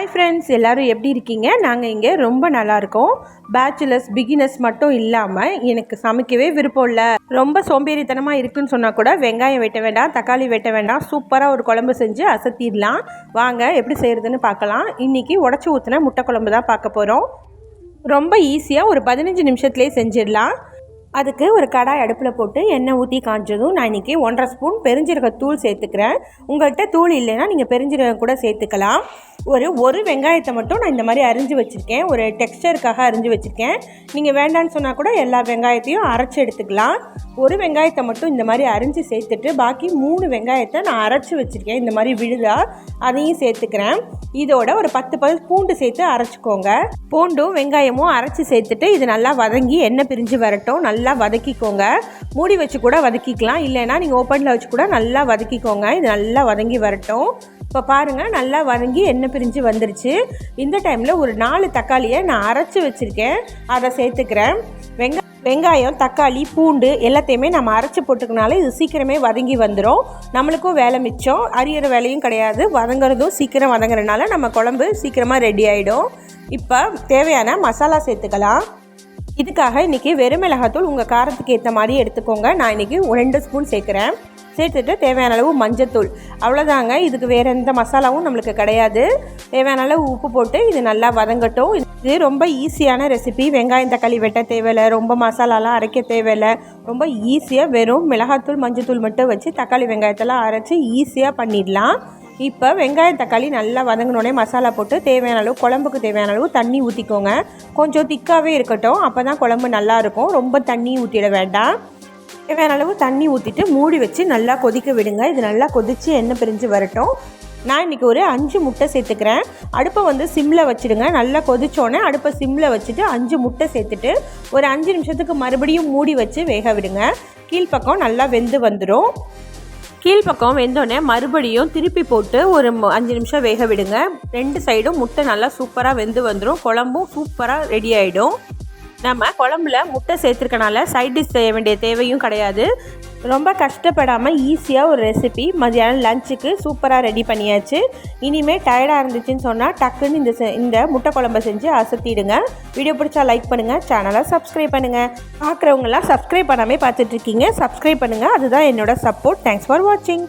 Hi friends எல்லோரும் எப்படி இருக்கீங்க? நாங்கள் இங்கே ரொம்ப நல்லா இருக்கோம் பேச்சுலர்ஸ் பிகினர்ஸ் மட்டும் இல்லாமல் எனக்கு சமைக்கவே விருப்பம் இல்லை. ரொம்ப சோம்பேறித்தனமாக இருக்குன்னு சொன்னால் கூட வெங்காயம் வெட்ட வேண்டாம் தக்காளி வெட்ட வேண்டாம். சூப்பராக ஒரு குழம்பு செஞ்சு அசத்திடலாம். வாங்க எப்படி செய்கிறதுன்னு பார்க்கலாம். இன்றைக்கி உடச்சி ஊற்றின முட்டை குழம்பு தான் பார்க்க போகிறோம் ரொம்ப ஈஸியாக ஒரு பதினஞ்சு நிமிஷத்துலேயே செஞ்சிடலாம். அதுக்கு ஒரு கடாய் அடுப்பில் போட்டு எண்ணெய் ஊற்றி காய்ச்சதும் நான் இன்றைக்கி ஒன்றரை ஸ்பூன் பெருஞ்சீரக தூள் சேர்த்துக்கிறேன். உங்கள்கிட்ட தூள் இல்லைன்னா நீங்கள் பெருஞ்சீரகம் கூட சேர்த்துக்கலாம். ஒரு ஒரு வெங்காயத்தை மட்டும் நான் இந்த மாதிரி அரிஞ்சு வச்சுருக்கேன். ஒரு டெக்ஸ்டருக்காக அரிஞ்சு வச்சுருக்கேன். நீங்கள் வேண்டான்னு சொன்னால் கூட எல்லா வெங்காயத்தையும் அரைச்சி எடுத்துக்கலாம். ஒரு வெங்காயத்தை மட்டும் இந்த மாதிரி அரிஞ்சு சேர்த்துட்டு பாக்கி மூணு வெங்காயத்தை நான் அரைச்சி வச்சுருக்கேன். இந்த மாதிரி விழுதா அதையும் சேர்த்துக்கிறேன். இதோட ஒரு பத்து பல் பூண்டு சேர்த்து அரைச்சிக்கோங்க. பூண்டும் வெங்காயமும் அரைச்சி சேர்த்துட்டு இது நல்லா வதங்கி எண்ணெய் பிரிஞ்சு வரட்டும். நல்லா நல்லா வதக்கிக்கோங்க. மூடி வச்சு கூட வதக்கிக்கலாம். இல்லைன்னா நீங்கள் ஓப்பனில் வச்சு கூட நல்லா வதக்கிக்கோங்க. இது நல்லா வதங்கி வரட்டும். இப்போ பாருங்கள் நல்லா வதங்கி எண்ணெய் பிரிஞ்சு வந்துருச்சு. இந்த டைமில் ஒரு நாலு தக்காளியை நான் அரைச்சி வச்சுருக்கேன். அதை சேர்த்துக்கிறேன். வெங்க வெங்காயம் தக்காளி பூண்டு எல்லாத்தையுமே நம்ம அரைச்சி போட்டுக்கனால இது சீக்கிரமே வதங்கி வந்துடும் நம்மளுக்கும் வேலை மிச்சம். அரியற வேலையும் கிடையாது. வதங்குறதும் சீக்கிரம் வதங்குறதுனால நம்ம குழம்பு சீக்கிரமாக ரெடி ஆகிடும் இப்போ தேவையான மசாலா சேர்த்துக்கலாம். இதுக்காக இன்றைக்கி வெறும் மிளகாத்தூள் உங்கள் காரத்துக்கு ஏற்ற மாதிரி எடுத்துக்கோங்க. நான் இன்றைக்கி ரெண்டு ஸ்பூன் சேர்க்குறேன். சேர்த்துட்டு தேவையான அளவு மஞ்சத்தூள் அவ்வளோதாங்க இதுக்கு வேறு எந்த மசாலாவும் நம்மளுக்கு கிடையாது. தேவையான அளவு உப்பு போட்டு இது நல்லா வதங்கட்டும். இது ரொம்ப ஈஸியான ரெசிபி வெங்காயம் தக்காளி வெட்ட தேவையில்லை. ரொம்ப மசாலாலாம் அரைக்க தேவையில்லை. ரொம்ப ஈஸியாக வெறும் மிளகாத்தூள் மஞ்சத்தூள் மட்டும் வச்சு தக்காளி வெங்காயத்தெல்லாம் அரைச்சி ஈஸியாக பண்ணிடலாம். இப்போ வெங்காயம் தக்காளி நல்லா வதங்கினோடனே மசாலா போட்டு தேவையான அளவு குழம்புக்கு தேவையான அளவு தண்ணி ஊற்றிக்கோங்க கொஞ்சம் திக்காகவே இருக்கட்டும். அப்போ தான் குழம்பு நல்லாயிருக்கும் ரொம்ப தண்ணி ஊற்றிட வேண்டாம். தேவையான அளவு தண்ணி ஊற்றிட்டு மூடி வச்சு நல்லா கொதிக்க விடுங்க. இது நல்லா கொதித்து எண்ணெய் பிரிஞ்சு வரட்டும். நான் இன்றைக்கி ஒரு அஞ்சு முட்டை சேர்த்துக்கிறேன். அடுப்பை வந்து சிம்மில் வச்சுடுங்க. நல்லா கொதிச்சோடனே அடுப்பை சிம்மில் வச்சுட்டு அஞ்சு முட்டை சேர்த்துட்டு ஒரு அஞ்சு நிமிஷத்துக்கு மறுபடியும் மூடி வச்சு வேக விடுங்க. கீழ்ப்பக்கம் நல்லா வெந்து வந்துடும் கீழ்ப்பக்கம் வெந்தோடனே மறுபடியும் திருப்பி போட்டு ஒரு அஞ்சு நிமிஷம் வேக விடுங்க. ரெண்டு சைடும் முட்டை நல்லா சூப்பராக வெந்து வந்துடும் குழம்பும் சூப்பராக ரெடி ஆகிடும் நம்ம குழம்புல முட்டை சேர்த்துருக்கனால சைட் டிஷ் செய்ய வேண்டிய தேவையும் கிடையாது. ரொம்ப கஷ்டப்படாமல் ஈஸியாக ஒரு ரெசிபி மதியானம் லஞ்சுக்கு சூப்பராக ரெடி பண்ணியாச்சு. இனிமேல் டயர்டாக இருந்துச்சுன்னு சொன்னால் டக்குன்னு இந்த இந்த முட்டை குழம்பை செஞ்சு அசத்திடுங்க. வீடியோ பிடிச்சா லைக் பண்ணுங்கள் சேனலை சப்ஸ்கிரைப் பண்ணுங்கள் பார்க்குறவங்களாம் சப்ஸ்கிரைப் பண்ணாமே பார்த்துட்ருக்கீங்க சப்ஸ்கிரைப் பண்ணுங்கள் அதுதான் என்னோட சப்போர்ட் தேங்க்ஸ் ஃபார் வாட்சிங்